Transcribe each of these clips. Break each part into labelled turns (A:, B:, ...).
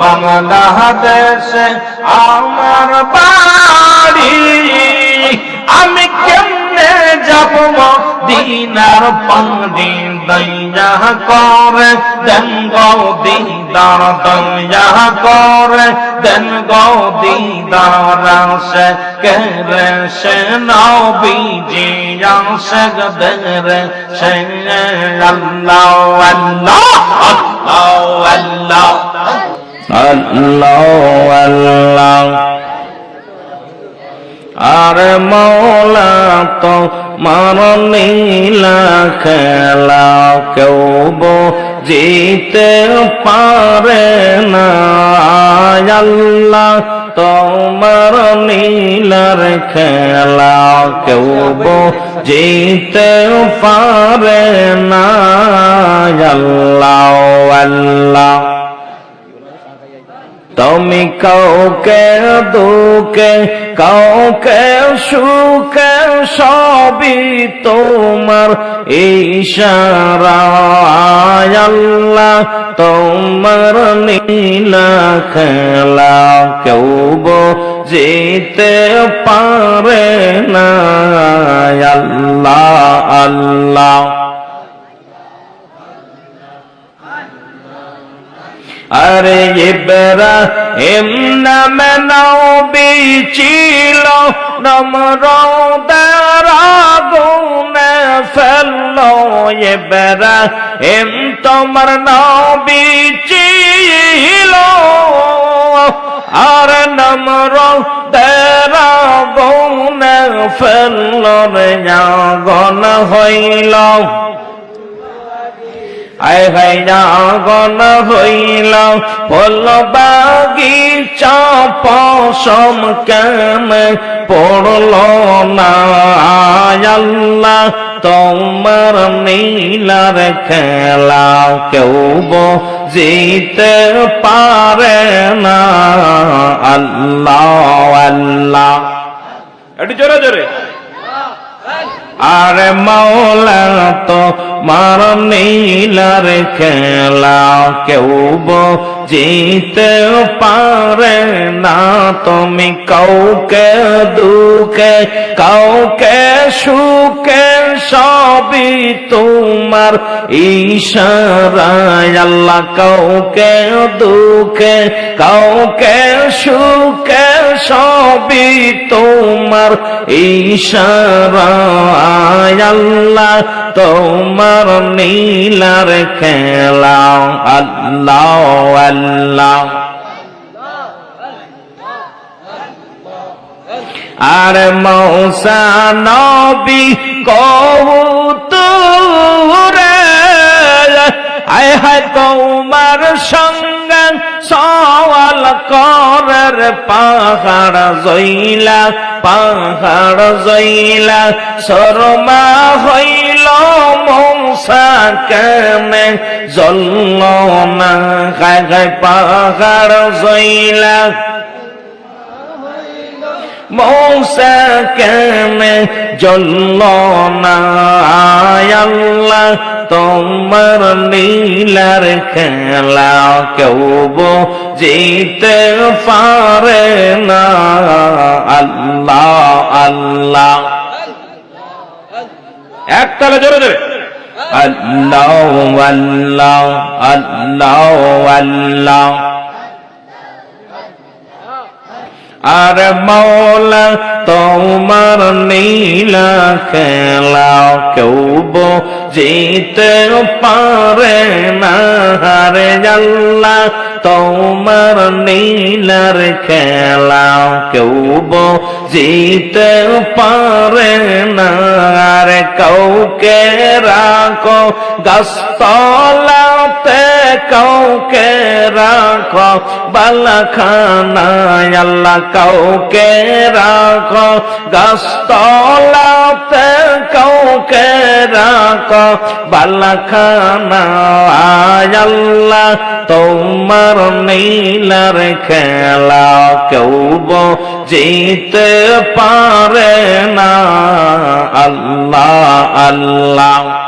A: বাংলাদেশে আমার বাড়ি আমি কেমন দিনার পানি দইয়া করে, দেন গো দিদার দইয়া করে, দেন গো দিদার সে কেরে সে নবীজি আসে গদরে সে আল্লাহ আল্লাহ আল্লাহ আল্লাহ আল্লাহ। আর মৌলা তো মার নীলা খেলা কেউ জিতে পারে না। আল্লাহ তোমার নীলার খেলা কেউ জিতে পারে না। আল্লাহ। তুমি কাউকে দুকে কাউকে সুখে, সবই তোমার ইশারা তোমার নীলা খেলা কেউ জিতে পারে না, আল্লাহ আল্লাহ। আরে ইবরা এম নামে নবী ছিল নমরদার আগুনে ফেলল এম তোমার নবী ছিল। আর নমরদার আগুনে ফেলল রে, আগুন হইল। আয় হাই গণ হইল ফল বাগিচা পশম কেম পড়ল না? আল্লাহ তোমার নীলার খেলা কেউ জিতে পারে না। আল্লাহ আল্লাহ। একটু জোরে জোরে। আর মাওলা তো মার নীলার খেলা কেউ জিতে পারে না। তুমি কাউকে দুঃখে, কাউকে সুখে, সবই তোমার ইশারায়। আল্লাহ কাউকে দুঃখে, কাউকে সুখে সবই তোমার ইশারায় আল্লাহ, তোমার নীলার খেলা, আল্লাহ আল্লাহ। আর মৌসা নবী কৌতুরে আয় হায় তোমার সঙ্গে সওয়াল করার পাহাড় জইলা পাহাড় জইলা। শর্মা হইল মৌসা কেমে জল্ল না পাহাড় জইলা। মৌসা কেন জল্ল আল্লাহ, তোমার নীলার খেলা কেউ জিতে পারে না। আল্লাহ আল্লাহ। একতলা জোরে জোরে। আল্লাহ আল্লাহ আল্লাহ আল্লাহ। আর মৌলা, তোমার নীলা খেলা কেউ জিতে পারে না। রে আল্লাহ, তোমার নীলার খেলা কেউ জিতে পারে না। রে কাউকে রাখো গাছতলাতে কাউকে রাখো, বালাখানায় আল্লাহ কাউকে রাখো। গাছতলাতে কাউকে রাখো, বালাখানায় আল্লাহ তোমার নীলার খেলা কেউ জিতে পারে না। আল্লাহ আল্লাহ।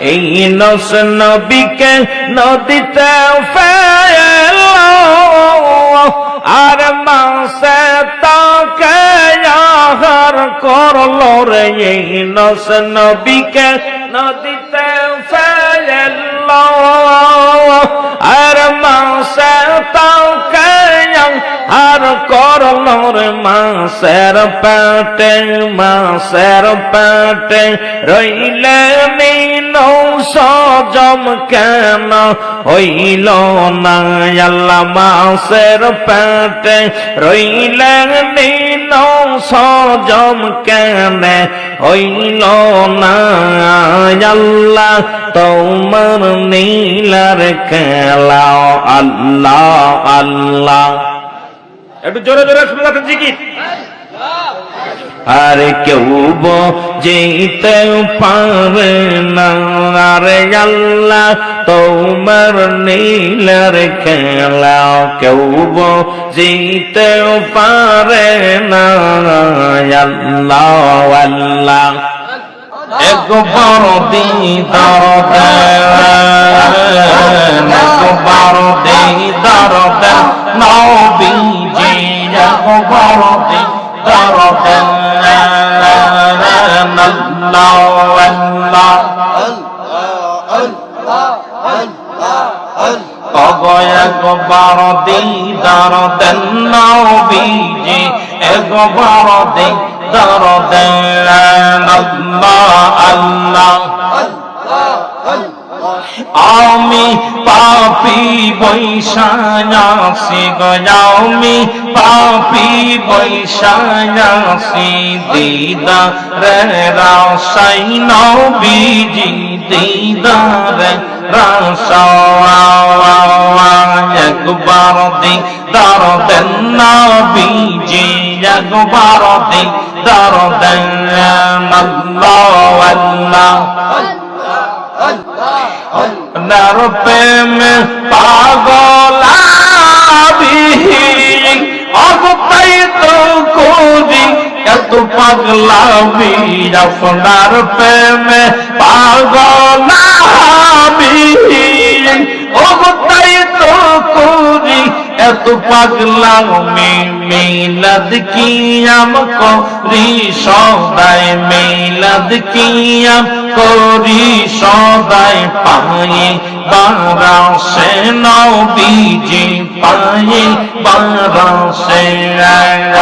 A: এই নস নবীকে নদীতে ফেল, আর মাসে তাকে আহার করল রে এই নস নবীকে নদীতে ফেল। করল রে মাসের পেটে মাসের পেটে রইলে নিন সজম কেন? হইল না আল্লাহ মাসের পেটে, রইলে নিন সজম কেন? হইল না আল্লাহ তোমার নীলার খেলা, আল্লাহ আল্লাহ।
B: একটু জোরে জোরে শুনে যাচ্ছেন জিকির
A: আর কেউ যেতে পারে না। রে আল্লাহ, তোমার নীলার খেলা। কেউ যেতে পারে না। আল্লাহ আল্লাহ। একবার দিদার দেন দিদার দেন দিদার দেন আল্লাহ আল্লাহ অগয় একবার দিদার দেন নবীজি একবার দিদার দেন আল্লাহ আল্লাহ। আমি পাপি বৈশায়াসি গয়ামি পাপি বৈশায়াসি দিদা রে রাসাই নবীজি দিদা রে রাসা একবার দিদার দেন নবীজি, একবার দিদার দেন আল্লাহ আল্লাহ। নার প্রেম পাগলাবি অগতাই তো করি এত পাগলাবি। আপনার প্রেম পাগলাবি। অগতাই তো করি এত পাগলামি মিলাদ কিয়াম করি? সদাই মিলাদ কিয়াম করি? সদাই পায়ে বারাসে নবীজি পায়ে বারাসে।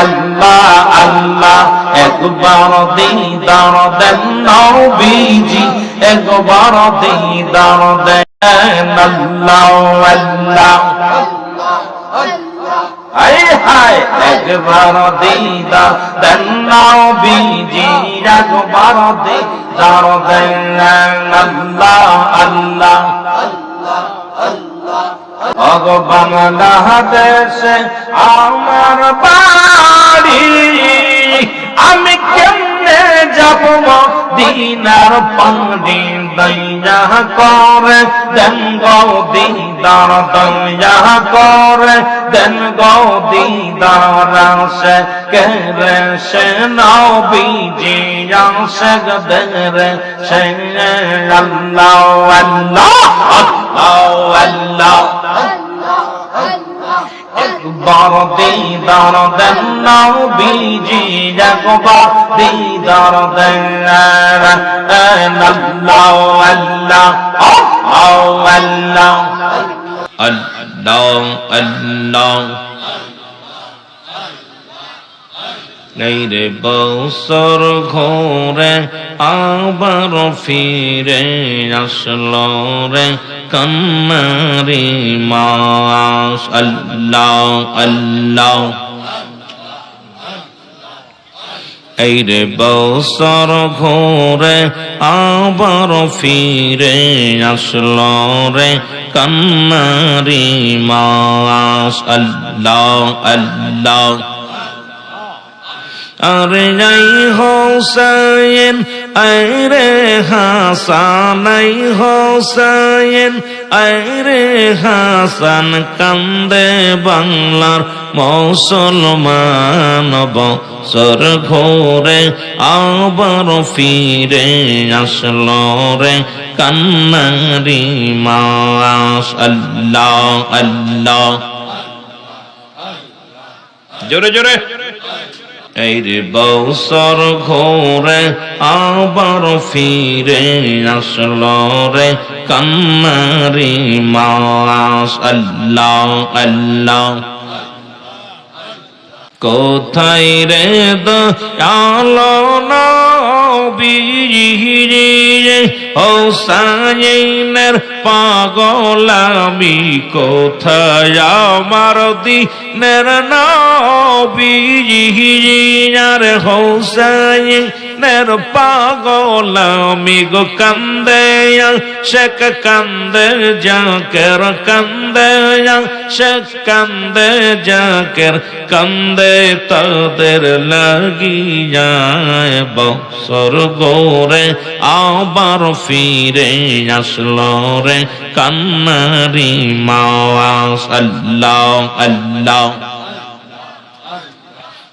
A: আল্লাহ আল্লাহ, একবার দিদার দেন নবীজি, একবার দিদার দেন আল্লাহ আল্লাহ। হায় একবার দিদা, দেন নবীজি একবার দিদার দেন আল্লাহ আল্লাহ। অগ বাংলাদেশে আমার বাড়ি, আমি কেমনে যাব? দিনার পানি দইয়া করে, দেন গো দিদার গো দিদার সে কেরে সে নবীজি সে গদরে সে আল্লাহ আল্লাহ আল্লাহ আল্লাহ একবার দিদার দেন নবীজি একবার দিদার দেন আল্লাহ আল্লাহ আল্লাহ আল্লাহ। আল্লাহ এই রে বছর ঘোরে আবার ফিরে আসলো রে কন্নারি মাস আল্লাহ আল্লাহ এই রে বছর ঘোরে আবার ফিরে আসলো রে কন্নারি মাস আল্লাহ। আল্লাহ আরে যাই হোসাইন আরে হাসান আই হোসাইন আরে হাসান কান্দে বাংলার মুসলমান বছর ঘোরে আবার ফিরে আসলো রে। কান্নারি মাস আল্লাহ। আল্লাহ
B: জোরে জোরে।
A: এই রে বৌসর ঘোরে আবার ফিরে আসলো রে কান্নারি মাস আল্লাহ আল্লাহ। কোথায় রে দয়ালো নবীরে হোসাইনের পাগলামি কোথায় আমার দিনের নবীর হোসাইনের পাগলামি গো কান্দে শেখ কান্দে জাকের কান্দে শেখ কান্দে জাকের, কান্দে তাদের লাগিয়ায় বছর গোরে আবার ফিরে আসলো রে কান্নারি মাওয়াস আল্লাহ আল্লাহ।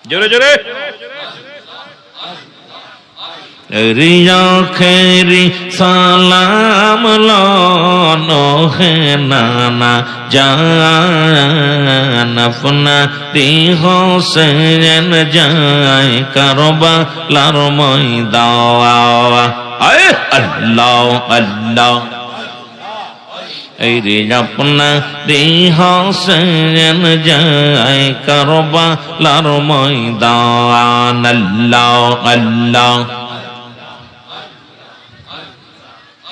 B: জোরে জোরে।
A: রিয়া খেরি সালাম লনো হে নানা জান আপনা রি হোসেন যায় কারবা লার ময়দাওয়া আল্লাহ আল্লাহ। রে আপনা রে হোসেন যায় কারবা লার ময়দান আল্লাহ আল্লাহ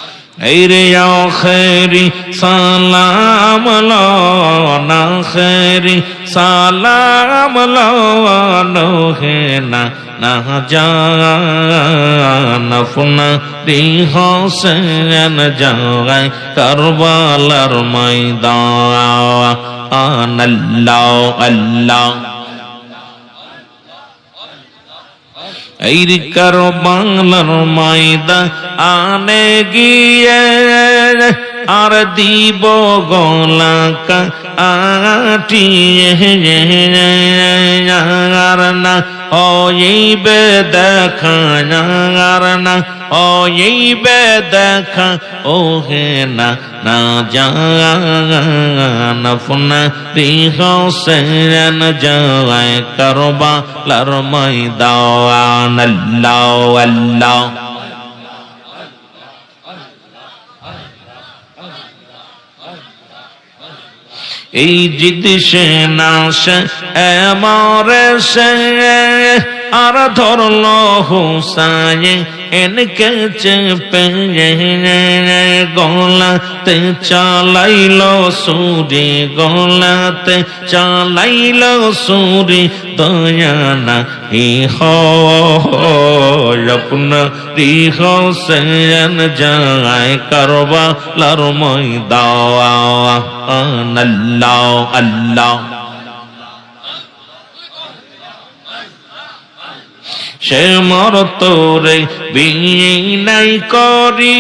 A: এই রে খেরি সালাম না খেরি, সালাম হে না না জান আপনা রে হোসেন যায় কারবালার ময়দান। আল্লাহ আল্লাহ। এই কার বাংলার ময়দা আনে গিয়ে, আর দিব গলাকা আটিয়ে, আর না হইবে দেখা, আর না হইবে দেখা ও হে না না জান আপনা রিহ সেন যায় করবা, লার ময়দান, আল্লাহ আল্লাহ। এই জিদ সে না সে এমরে সে, আর ধরল হুসায় এনকে চেপে গলাতে চালাইল সুরি, গলাতে চালাইল সুরি, দয়ানা হি আপনা রিহ সেন যায় করবা লার ময়দাওয়া আল্লাহ আল্লাহ। সে মর তোরে বিয়ে করি।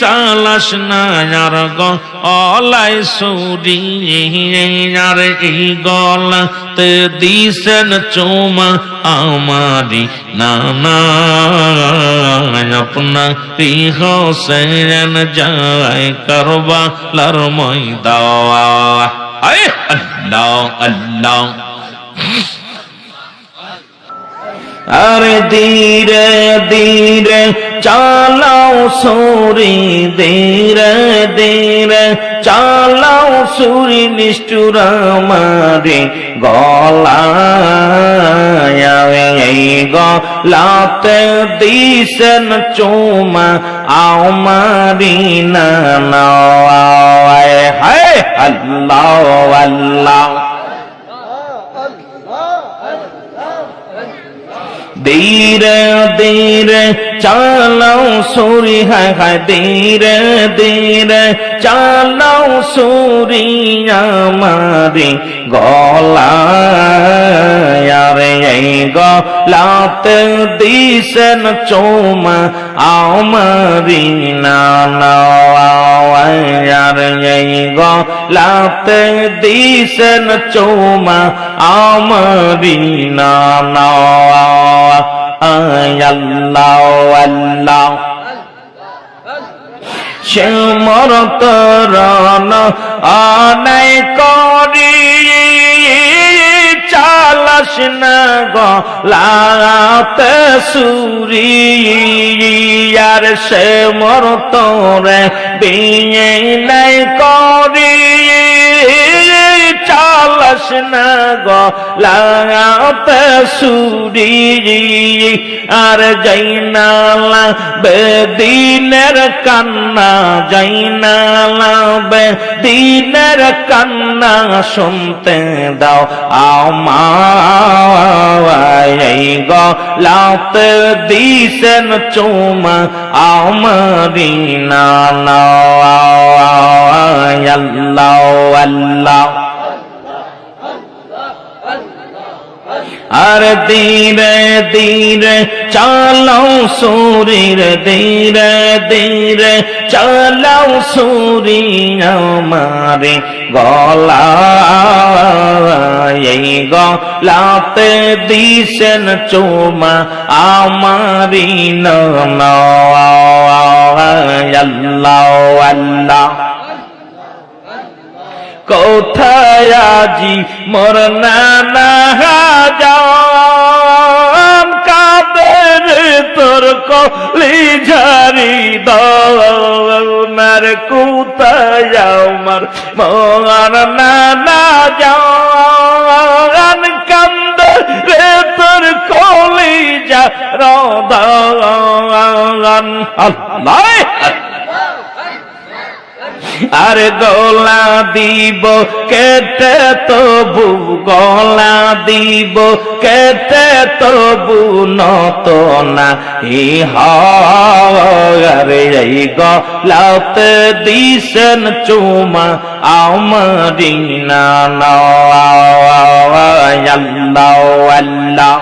A: চালাস না আর সুরি, আর এই গলা তে দিছেন চুমা আমারি নানা। আপনা রিহ সেন যায় করবা লার ময়দাওয়া। আয়, আল্লাহ আল্লাহ। আরে ধীরে ধীরে চালাও সুরি, ধীরে ধীরে চালাও সুরি নিষ্ঠুর মারে গলায়। গলাতে দিছেন চুমা, আও মারি না হায় আল্লাহ আল্লাহ। ধীরে ধীরে চালাও সুরি, হায় হায় ধীরে ধীরে চালাও সুরি আমারে গলায়। এই গলাতে দিছেন চৌমা আমারি নানা আর এই গলাতে দিছেন চৌমা আমারি নানা আল্লাহ আল্লাহ সে মরতরণ অনাই করি চালাস না গলাতে সুরি আর সে মরতরে বিয়ে নাই করি। চালাস না গলাতে সুরি। আর যাইনালা বেদিনের কান্না যাইনালা বেদিনের কান্না শুনতে দাও। আমায় গলাতে দিছেন চুমা আমারি না আল্লাহ আল্লাহ। আর ধীরে ধীরে চালাও সুরির, ধীরে ধীরে চালাও সুরি আমারে গলা এই গলাতে দিছেন চুমা আমারি নাম। আল্লাহ আল্লাহ। কোথায় আজি মোর নানা যান কাদের তোর কলি ঝারি দনার কোথায় আমার মোর নানা যান কান্দ রে তোর কলি যা রদান আল্লাহ আর গলা দিব, কেটে তবু গলা দিব, কেটে তবু নত না। ই হারে এই গলাতে দিছেন চুমা আমারি না আল্লাহ আল্লাহ।